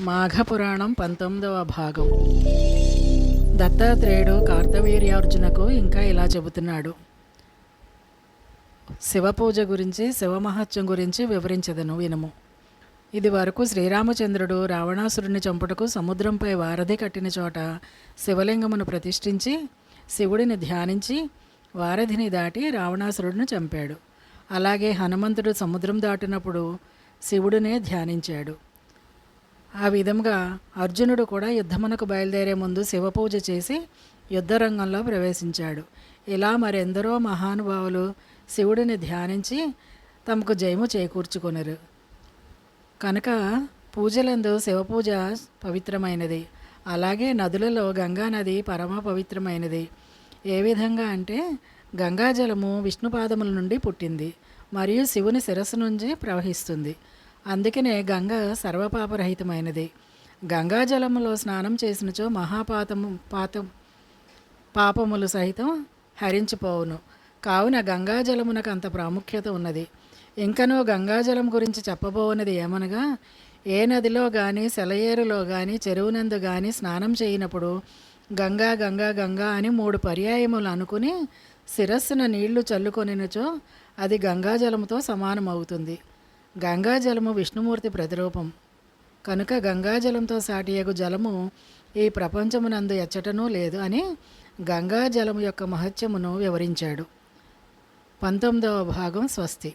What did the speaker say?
మాఘపురాణం పంతొమ్మిదవ భాగం. దత్తాత్రేయుడు కార్తవీర్యార్జునకు ఇంకా ఇలా చెబుతున్నాడు. శివపూజ గురించి శివమహత్యం గురించి వివరించదను వినుము. ఇది వరకు శ్రీరామచంద్రుడు రావణాసురుని చంపుటకు సముద్రంపై వారధి కట్టిన చోట శివలింగమును ప్రతిష్ఠించి శివుడిని ధ్యానించి వారధిని దాటి రావణాసురుడిని చంపాడు. అలాగే హనుమంతుడు సముద్రం దాటినప్పుడు శివుడినే ధ్యానించాడు. ఆ విధంగా అర్జునుడు కూడా యుద్ధమునకు బయలుదేరే ముందు శివపూజ చేసి యుద్ధరంగంలో ప్రవేశించాడు. ఇలా మరెందరో మహానుభావులు శివుడిని ధ్యానించి తమకు జయము చేకూర్చుకొనరు. కనుక పూజలందు శివపూజ పవిత్రమైనది. అలాగే నదులలో గంగా నది పరమ పవిత్రమైనది. ఏ విధంగా అంటే గంగాజలము విష్ణుపాదముల నుండి పుట్టింది. మరియు శివుని శిరస్సు నుంచి ప్రవహిస్తుంది. అందుకనే గంగ సర్వపాపరహితమైనది. గంగాజలములో స్నానం చేసినచో మహాపాతము పాతం పాపములు సహితం హరించిపోవును. కావున గంగాజలమునకు అంత ప్రాముఖ్యత ఉన్నది. ఇంకనో గంగాజలం గురించి చెప్పబోనది ఏమనగా ఏ నదిలో కానీ సెలయేరులో కానీ చెరువునందు కానీ స్నానం చేయనప్పుడు గంగా గంగా గంగా అని మూడు పర్యాయములు అనుకుని శిరస్సున నీళ్ళు చల్లుకొనినచో అది గంగాజలముతో సమానమవుతుంది. గంగాజలము విష్ణుమూర్తి ప్రతిరూపం. కనుక గంగాజలంతో సాటియగు జలము ఈ ప్రపంచమునందు ఎచ్చటనూ లేదు అని గంగాజలము యొక్క మహత్యమును వివరించాడు. పంతొమ్మిదవ భాగం స్వస్తి.